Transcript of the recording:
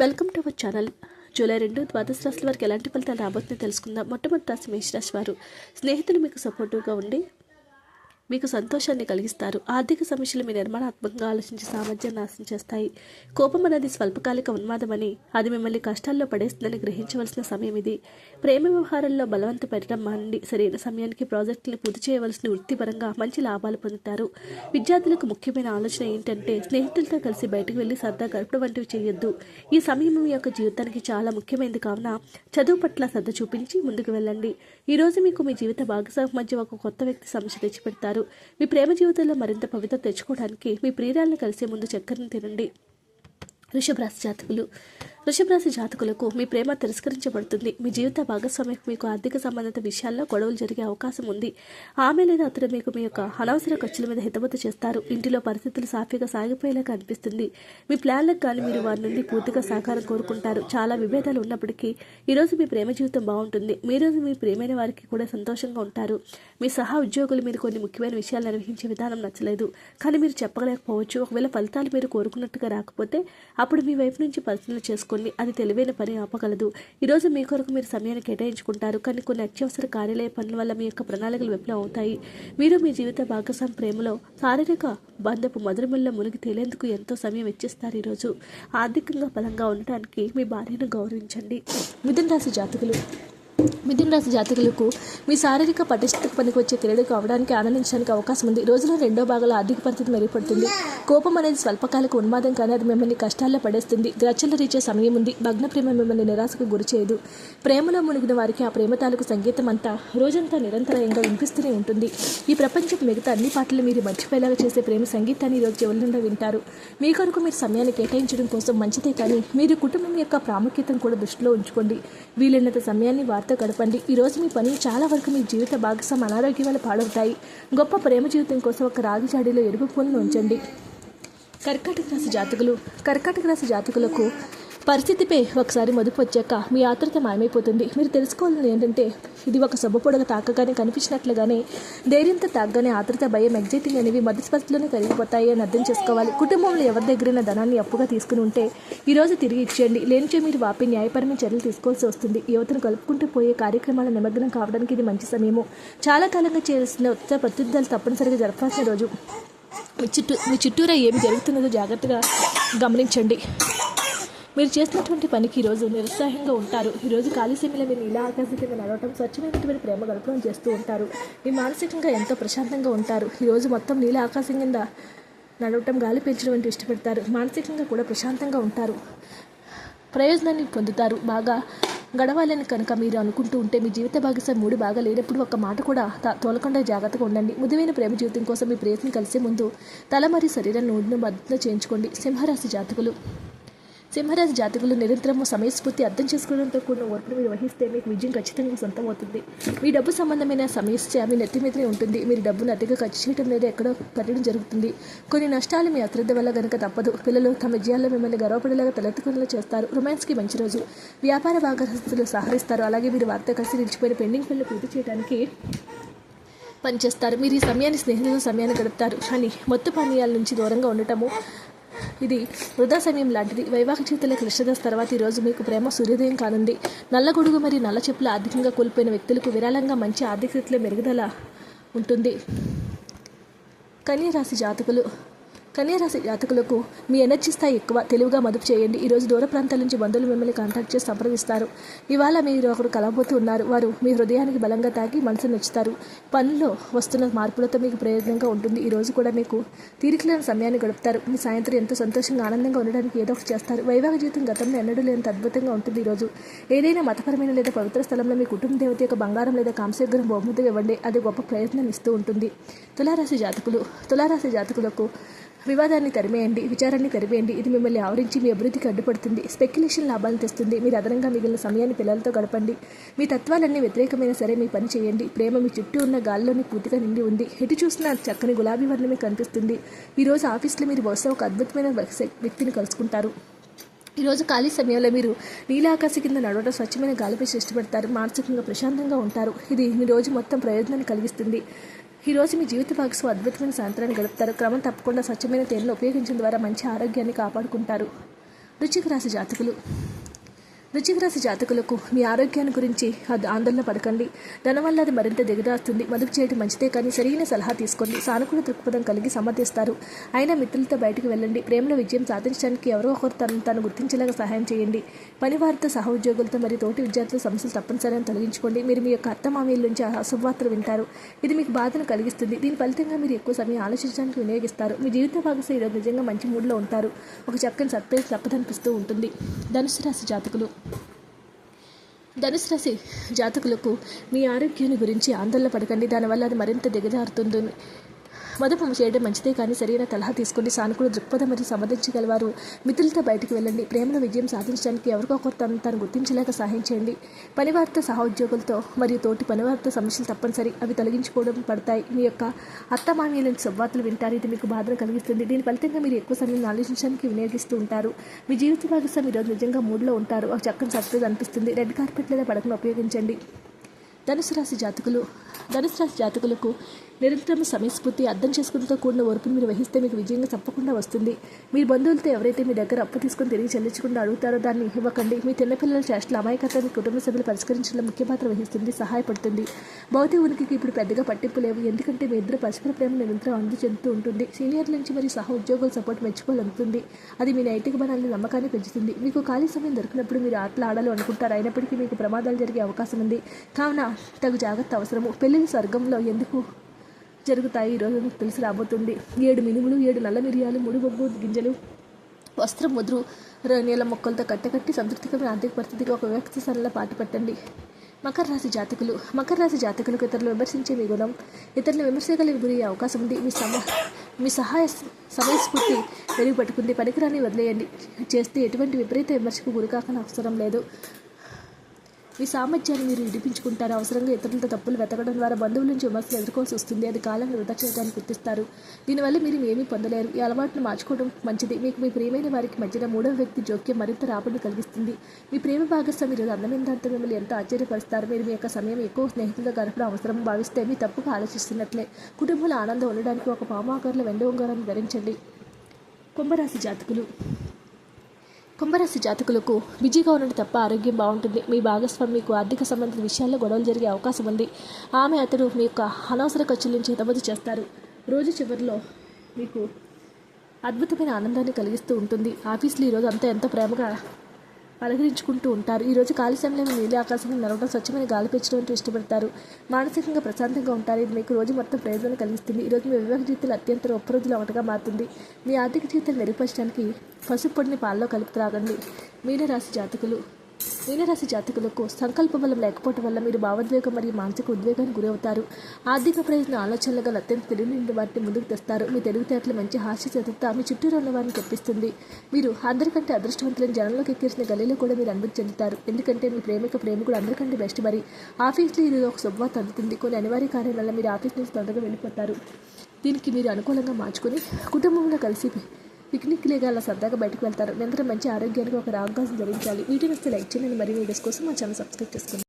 Welcome to our channel. July రెండు ద్వాదశ రాశుల వారికి ఎలాంటి ఫలితాలు రాబోతుందో తెలుసుకుందాం. మొట్టమొదటి రాశి మేషరాశి వారు. స్నేహితులు మీకు సపోర్టివ్గా ఉండి మీకు సంతోషాన్ని కలిగిస్తారు. ఆర్థిక సమస్యలు మీ నిర్మాణాత్మకంగా ఆలోచించి సామర్థ్యాన్ని నాశనం చేస్తాయి. కోపం అనేది స్వల్పకాలిక ఉన్మాదమని అది మిమ్మల్ని కష్టాల్లో పడేస్తుందని గ్రహించవలసిన సమయం ఇది. ప్రేమ వ్యవహారంలో బలవంత పెట్టడం మానండి. సరైన సమయానికి ప్రాజెక్టులను పూర్తి చేయవలసిన వృత్తిపరంగా మంచి లాభాలు పొందుతారు. విద్యార్థులకు ముఖ్యమైన ఆలోచన ఏంటంటే స్నేహితులతో కలిసి బయటకు వెళ్ళి సరదా గడపడం వంటివి చేయొద్దు. ఈ సమయం మీ యొక్క జీవితానికి చాలా ముఖ్యమైనది కావున చదువు పట్ల శ్రద్ధ చూపించి ముందుకు వెళ్ళండి. ఈరోజు మీకు మీ జీవిత భాగస్వామి మధ్య ఒక కొత్త వ్యక్తి సమస్య తెచ్చిపెడతారు. మీ ప్రేమ జీవితంలో మరింత పవిత్ర తెచ్చుకోవడానికి మీ ప్రియురాలను కలిసే ముందు చక్కెరను తినండి. వృషభరాశి జాతకులు. వృషభరాశి జాతకులకు మీ ప్రేమ తిరస్కరించబడుతుంది. మీ జీవిత భాగస్వామికి మీకు ఆర్థిక సంబంధిత విషయాల్లో గొడవలు జరిగే అవకాశం ఉంది. ఆమె లేదా అతను మీకు మీ యొక్క అనవసర ఖర్చుల మీద హితబద్ధ చేస్తారు. ఇంటిలో పరిస్థితులు సాఫీగా సాగిపోయేలాగా అనిపిస్తుంది మీ ప్లాన్లకు కానీ మీరు వారి నుండి పూర్తిగా సహకారం కోరుకుంటారు. చాలా విభేదాలు ఉన్నప్పటికీ ఈరోజు మీ ప్రేమ జీవితం బాగుంటుంది. మీరోజు మీ ప్రేమైన వారికి కూడా సంతోషంగా ఉంటారు. మీ సహా ఉద్యోగులు మీరు కొన్ని ముఖ్యమైన విషయాలు నిర్వహించే విధానం నచ్చలేదు. కానీ మీరు చెప్పలేకపోవచ్చు. ఒకవేళ ఫలితాలు మీరు కోరుకున్నట్టుగా రాకపోతే అప్పుడు మీ వైపు నుంచి పరిశీలన చేసుకోండి. అది తెలివైన పని ఆపగలదు. ఈరోజు మీ కొరకు మీరు సమయాన్ని కేటాయించుకుంటారు. కానీ కొన్ని అత్యవసర కార్యాలయ పనుల వల్ల మీ యొక్క ప్రణాళికలు విఫలం అవుతాయి. మీరు మీ జీవిత భాగస్వామి ప్రేమలో శారీరక బంధపు మధురముల్లో మునిగి తేలేందుకు ఎంతో సమయం ఇచ్చిస్తారు ఈరోజు. ఆర్థికంగా బలంగా ఉండటానికి మీ భార్యను గౌరవించండి. మిథున రాశి జాతకులు మిథున రాశి జాతకులకు మీ శారీరక పటిష్ట పనికి వచ్చే క్రీడకు అవడానికి ఆనందించడానికి అవకాశం ఉంది. రోజులో రెండో భాగంలో ఆర్థిక పరిస్థితి మెరుగుపడుతుంది. కోపం అనేది స్వల్పకాలిక ఉన్మాదం కానీ అది మిమ్మల్ని కష్టాల్లో పడేస్తుంది. గ్రచ్చలు రీచే సమయం ఉంది. భగ్న ప్రేమ మిమ్మల్ని నిరాశకు గురి చేయదు. ప్రేమలో మునిగిన వారికి ఆ ప్రేమ తాలూకు సంగీతం అంతా రోజంతా నిరంతరాయంగా వినిపిస్తూనే ఉంటుంది. ఈ ప్రపంచం మిగతా అన్ని పాటలు మీరు మర్చిపోయేలాగా చేసే ప్రేమ సంగీతాన్ని ఈరోజు చెవుల నుండి వింటారు. మీ కొరకు మీరు సమయాన్ని కేటాయించడం కోసం మంచిదే కానీ మీరు కుటుంబం యొక్క ప్రాముఖ్యతను కూడా దృష్టిలో ఉంచుకోండి. వీలైనంత సమయాన్ని వారితో గడపండి. ఈ రోజు మీ పని చాలా వరకు మీ జీవిత భాగస్వామి అనారోగ్యం వల్ల పాడవుతాయి. గొప్ప ప్రేమ జీవితం కోసం ఒక రాగి జాడీలో ఎరుపు పూలను ఉంచండి. కర్కాటక రాశి జాతకులు కర్కాటక రాశి జాతకులకు పరిస్థితిపై ఒకసారి మదుపు వచ్చాక మీ ఆతృత మాయమైపోతుంది. మీరు తెలుసుకోవాలని ఏంటంటే ఇది ఒక సొబ్బపొడగ తాకగానే కనిపించినట్లుగానే ధైర్యంతో తాగగానే ఆతృత భయం ఎగ్జైటింగ్ అనేవి మధ్యస్పర్శలోనే కరిగిపోతాయి అని అర్థం చేసుకోవాలి. కుటుంబంలో ఎవరి దగ్గరైనా ధనాన్ని అప్పుగా తీసుకుని ఉంటే ఈరోజు తిరిగి ఇచ్చేయండి. లేనిచే మీరు వాపి న్యాయపరమైన చర్యలు తీసుకోవాల్సి వస్తుంది. యువతను కలుపుకుంటూ పోయే కార్యక్రమాల నిమగ్నం కావడానికి ఇది మంచి సమయము. చాలా కాలంగా చేసిన ఉత్తర ప్రత్యుద్ధాలు తప్పనిసరిగా జరపాల్సిన రోజు. మీ చుట్టూ మీ చుట్టూరా ఏమి జరుగుతున్నదో జాగ్రత్తగా గమనించండి. మీరు చేసినటువంటి పనికి ఈరోజు నిరుత్సాహంగా ఉంటారు. ఈరోజు ఖాళీ సమయంలో మీరు ఇలా ఆకాశం కింద నడవటం స్వచ్ఛమైనటువంటి ప్రేమ గడపడం చేస్తూ ఉంటారు. మీ మానసికంగా ఎంతో ప్రశాంతంగా ఉంటారు. ఈరోజు మొత్తం నీల ఆకాశం కింద నడవటం గాలి పీల్చడం వంటి ఇష్టపడతారు. మానసికంగా కూడా ప్రశాంతంగా ఉంటారు. ప్రయోజనాన్ని పొందుతారు. బాగా గడవాలని కనుక మీరు అనుకుంటూ ఉంటే మీ జీవిత భాగస్వామి మూడు బాగా లేనప్పుడు ఒక మాట కూడా తోలకుండా జాగ్రత్తగా ఉండండి. ముదువైన ప్రేమ జీవితం కోసం మీ ప్రయత్నం కలిసే ముందు తల మరియు శరీరం నూనెను భద్రత చేయించుకోండి. సింహరాశి జాతకులు. సింహరాశి జాతకులు నిరంతరము సమయస్ఫూర్తి అర్థం చేసుకోవడంతో కూడిన ఓర్పును మీరు వహిస్తే మీకు విజయం ఖచ్చితంగా సొంతమవుతుంది మీ డబ్బు సంబంధమైన సమస్య మీ నెత్తి మీదనే ఉంటుంది. మీరు డబ్బును అతిగా ఖర్చు చేయడం లేదా ఎక్కడో పెట్టడం జరుగుతుంది. కొన్ని నష్టాలు మీ అశ్రద్ధ వల్ల గనక తప్పదు. పిల్లలు తమ విజయాల్లో మిమ్మల్ని గర్వపడేలాగా తలెత్తుకునేలా చేస్తారు. రొమాన్స్కి మంచి రోజు. వ్యాపార భాగస్థులు సహకరిస్తారు. అలాగే మీరు వార్త కలిసి నిలిచిపోయిన పెండింగ్ పనులు పూర్తి చేయడానికి పనిచేస్తారు. మీరు ఈ సమయాన్ని స్నేహితులతో సమయాన్ని గడుపుతారు. కానీ మొత్తం పానీయాల నుంచి దూరంగా ఉండటము ఇది వృధా సమయం లాంటిది. వైవాహిక జీవితంలో కృష్ణదాస్ తర్వాత ఈరోజు మీకు ప్రేమ సూర్యోదయం కానుంది. నల్లగొడుగు మరియు నల్ల చెప్పులు ఆర్థికంగా కోల్పోయిన వ్యక్తులకు విరాళంగా మంచి ఆర్థిక స్థితిలో మెరుగుదల ఉంటుంది. కన్యరాశి జాతకులు కన్యారాశి జాతకులకు మీ ఎనర్జీ స్థాయి ఎక్కువ తెలివిగా మదుపు చేయండి. ఈరోజు దూర ప్రాంతాల నుంచి బంధువులు మిమ్మల్ని కాంటాక్ట్ చేసి సంప్రదిస్తారు. ఇవాళ మీరు ఒకరు కలవబోతూ ఉన్నారు. వారు మీ హృదయానికి బలంగా తాకి మనసు నచ్చుతారు పనుల్లో వస్తున్న మార్పులతో మీకు ప్రయోజనంగా ఉంటుంది. ఈ రోజు కూడా మీకు తీరికలేని సమయాన్ని గడుపుతారు. మీ సాయంత్రం ఎంతో సంతోషంగా ఆనందంగా ఉండడానికి ఏదో ఒకటి చేస్తారు. వైవాహిక జీవితం గతంలో ఎన్నడూ లేని అద్భుతంగా ఉంటుంది ఈరోజు ఏదైనా మతపరమైన లేదా పవిత్ర స్థలంలో మీ కుటుంబ దేవత యొక్క బంగారం లేదా కాంస్యగ్రహం బహుమతిగా ఇవ్వండి. అది గొప్ప ప్రయత్నం ఇస్తూ ఉంటుంది. తులారాశి జాతకులు తులారాశి జాతకులకు వివాదాన్ని తరిమేయండి విచారాన్ని తరిమేయండి. ఇది మిమ్మల్ని ఆవరించి మీ అభివృద్ధికి అడ్డుపడుతుంది స్పెక్యులేషన్ లాభాలను తెస్తుంది. మీరు అదనంగా మిగిలిన సమయాన్ని పిల్లలతో గడపండి. మీ తత్వాలన్నీ వ్యతిరేకమైన సరే మీ పని చేయండి. ప్రేమ మీ చుట్టూ ఉన్న గాల్లోని పూర్తిగా నిండి ఉంది. ఎటు చూసినా చక్కని గులాబీ వర్ణమే కనిపిస్తుంది. ఈరోజు ఆఫీస్లో మీరు బహుశా ఒక అద్భుతమైన వ్యక్తి- వ్యక్తిని కలుసుకుంటారు. ఈరోజు ఖాళీ సమయంలో మీరు నీలాకాశ కింద నడవడం స్వచ్ఛమైన గాలిపై సృష్టిపడతారు. మానసికంగా ప్రశాంతంగా ఉంటారు. ఇది మీ రోజు మొత్తం ప్రయోజనాన్ని కలిగిస్తుంది. ఈ రోజు మీ జీవిత భాగస్వామి అద్భుతమైన సాయంత్రాన్ని గడుపుతారు. క్రమం తప్పకుండా స్వచ్ఛమైన తేనెను ఉపయోగించడం ద్వారా మంచి ఆరోగ్యాన్ని కాపాడుకుంటారు. రుచికి రాసి జాతకులు. వృశ్చిక రాశి జాతకులకు మీ ఆరోగ్యాన్ని గురించి అది ఆందోళన పడకండి. దానివల్ల అది మరింత దిగదాస్తుంది మదుపు చేయడం మంచిదే కానీ సరైన సలహా తీసుకోండి. సానుకూల దృక్పథం కలిగి సమర్థిస్తారు. అయినా మిత్రులతో బయటకు వెళ్ళండి. ప్రేమలో విజయం సాధించడానికి ఎవరో ఒకరు తను తాను గుర్తించేలాగా సహాయం చేయండి. పనివారితో సహ ఉద్యోగులతో మరియు తోటి విద్యార్థుల సమస్యలు తప్పనిసరిగా తొలగించుకోండి. మీరు మీ యొక్క అత్తమామీల నుంచి అశుభవార్తలు వింటారు. ఇది మీకు బాధను కలిగిస్తుంది. దీని ఫలితంగా మీరు ఎక్కువ సమయం ఆలోచించడానికి వినియోగిస్తారు. మీ జీవిత భాగస్వామి ఈరోజు నిజంగా మంచి మూడ్లో ఉంటారు. ఒక చక్కని సర్ప్రైజ్ తప్పదనిపిస్తూ ఉంటుంది. ధనుసు రాశి జాతకులు. ధనుసు రాశి జాతకులకు మీ ఆరోగ్యాన్ని గురించి ఆందోళన పడకండి. దానివల్ల అది మరింత దిగజారుతుంది మదుపు చేయడం మంచిదే కానీ సరైన సలహా తీసుకుని సానుకూల దృక్పథం మరియు సంబంధించగలవారు మిత్రులతో బయటకు వెళ్ళండి. ప్రేమలో విజయం సాధించడానికి ఎవరికో ఒకరు తను తాను గుర్తించలేక సహాయం చేయండి. పనివారితో సహోద్యోగులతో మరియు తోటి పనివారితో సమస్యలు తప్పనిసరి. అవి తొలగించుకోవడం పడతాయి. మీ యొక్క అత్తమామీలను సవ్వాతులు వింటారు. ఇది మీకు బాధను కలిగిస్తుంది. దీని ఫలితంగా మీరు ఎక్కువ సమయం ఆలోచించడానికి వినియోగిస్తూ ఉంటారు. మీ జీవిత భాగస్వామి ఈరోజు నిజంగా మూడ్లో ఉంటారు. ఒక చక్కని సర్ప్రైజ్ అనిపిస్తుంది. రెడ్ కార్పెట్ లేదా పడకను ఉపయోగించండి. ధనుసు రాశి జాతకులు ధనుసు రాశి జాతకులకు నిరంతరం సమయస్ఫూర్తి అర్థం చేసుకుంటూ కూడిన ఓర్పును మీరు వహిస్తే మీకు విజయంగా తప్పకుండా వస్తుంది. మీ బంధువులతో ఎవరైతే మీ దగ్గర అప్పు తీసుకొని తిరిగి చెల్లించకుండా అడుగుతారో దాన్ని ఇవ్వకండి. మీ చిన్నపిల్లల చేష్టల అమాయకత్వాన్ని కుటుంబ సభ్యులు పరిష్కరించడంలో ముఖ్య పాత్ర వహిస్తుంది సహాయపడుతుంది. భౌతిక ఉనికికి ఇప్పుడు పెద్దగా పట్టింపు లేవు. ఎందుకంటే మీ ఇద్దరు పరస్పర ప్రేమ నిరంతరం అందు చెందుతూ ఉంటుంది. సీనియర్ నుంచి మరియు సహ ఉద్యోగుల సపోర్ట్ మెచ్చుకోవాలనుకుంటుంది అది మీ నైతిక బలాన్ని నమ్మకాన్ని పెంచుతుంది. మీకు ఖాళీ సమయం దొరికినప్పుడు మీరు ఆటలు ఆడాలి అనుకుంటారు. అయినప్పటికీ మీకు ప్రమాదాలు జరిగే అవకాశం ఉంది. కావున తగు జాగ్రత్త అవసరము. పెళ్ళి స్వర్గంలో ఎందుకు జరుగుతాయి. ఈరోజు మీకు తెలిసి రాబోతుంది. ఏడు మినుములు ఏడు నల్ల మిరియాలు మూడు బొగ్గు గింజలు వస్త్రం ముద్రు నీళ్ళ మొక్కలతో కట్టకట్టి సంతృప్తికరమైన ఆర్థిక పరిస్థితికి ఒక వ్యక్తి సరళ పాటు పట్టండి. మకర రాశి జాతకులు. మకర రాశి జాతకులకు ఇతరులు విమర్శించే మీ గుణం ఇతరులు విమర్శలకు గురయ్యే అవకాశం ఉంది. మీ సమ మీ సహాయ సమయస్ఫూర్తి మెరుగుపట్టుకుంది. పనికిరాని వదిలేయండి. చేస్తే ఎటువంటి విపరీత విమర్శకు గురికాకని అవసరం లేదు. మీ సామర్థ్యాన్ని మీరు విడిపించుకుంటారు. అవసరంగా ఇతరులతో తప్పులు వెతకడం ద్వారా బంధువుల నుంచి విమర్శలు ఎదుర్కోవాల్సి వస్తుంది. అది కాలాన్ని వృధా చేయడానికి గుర్తిస్తారు. దీనివల్ల మీరు ఏమీ పొందలేరు. ఈ అలవాటును మార్చుకోవడం మంచిది. మీకు మీ ప్రేమైన వారికి మధ్యన మూడవ వ్యక్తి జోక్యం మరింత రాబడిని కలిగిస్తుంది. మీ ప్రేమ భాగస్వామి ఈరోజు అందమైన దాంతో మిమ్మల్ని ఎంతో ఆశ్చర్యపరుస్తారు. మీరు మీ యొక్క సమయం ఎక్కువ స్నేహితులతో గడపడం అవసరం భావిస్తే మీ తప్పుగా ఆలోచిస్తున్నట్లే. కుటుంబంలో ఆనందం ఉండడానికి ఒక పామాకారుల వెండి ఉంగారాన్ని ధరించండి. కుంభరాశి జాతకులు. కుంభరాశి జాతకులకు బిజీగా ఉండడం తప్ప ఆరోగ్యం బాగుంటుంది. మీ భాగస్వామి మీకు ఆర్థిక సంబంధిత విషయాల్లో గొడవలు జరిగే అవకాశం ఉంది. ఆమె అతడు మీ యొక్క అనవసర ఖర్చుల నుంచి హితబద్ధి చేస్తారు. రోజు చివరిలో మీకు అద్భుతమైన ఆనందాన్ని కలిగిస్తూ ఉంటుంది. ఆఫీస్లో ఈరోజు అంతా ఎంతో ప్రేమగా పలకరించుకుంటూ ఉంటారు. ఈరోజు ఖాళీ సమయంలో నీలి ఆకాశంలో నడవడం స్వచ్ఛమైన గాలి పీల్చడం ఇష్టపడతారు. మానసికంగా ప్రశాంతంగా ఉంటారు. ఇది మీకు రోజు మొత్తం ప్రయోజనం కలిగిస్తుంది. ఈరోజు మీ వివాహ జీవితంలో అత్యంత ఒప్పరోజులు ఒకటిగా మారుతుంది. మీ ఆర్థిక జీవితాన్ని మెరుగుపరచడానికి పసుపు పొడిని పాలలో కలిపి త్రాగండి మీనరాశి జాతకులు మీనరాశి జాతకులకు సంకల్ప బలం లేకపోవడం వల్ల మీరు భావోద్వేగం మరియు మానసిక ఉద్వేగానికి గురవుతారు. ఆర్థిక ప్రయోజన ఆలోచనలు గల అత్యంత తెలియని వాటిని ముందుకు తెస్తారు. మీ తెలివితేటలు మంచి హాస్య చతురత మీ చుట్టూరు ఉన్న వారిని తెప్పిస్తుంది. మీరు అందరికంటే అదృష్టవంతులైన జనంలోకి ఎక్కేసిన గలీలో కూడా మీరు అనుభూతి చెందుతారు. ఎందుకంటే మీ ప్రేమిక ప్రేమికుడు అందరికంటే బెస్ట్ మరి. ఆఫీస్లో ఈరోజు ఒక శుభవార్త అందుతుంది. కొన్ని అనివార్య కార్యాల వల్ల మీరు ఆఫీస్ నుంచి తొందరగా వెళ్ళిపోతారు. దీనికి మీరు అనుకూలంగా మార్చుకొని కుటుంబంలో కలిసి పిక్నిక్ లేగా అలా సరదాగా బయటకు వెళ్తారు. నిరంతరం మంచి ఆరోగ్యానికి ఒక అవకాశం ధరించాలి. వీటిని వస్తే లైక్ చేయండి. మరి వీడియోస్ కోసం మా ఛానల్ సబ్స్క్రైబ్ చేసుకోండి.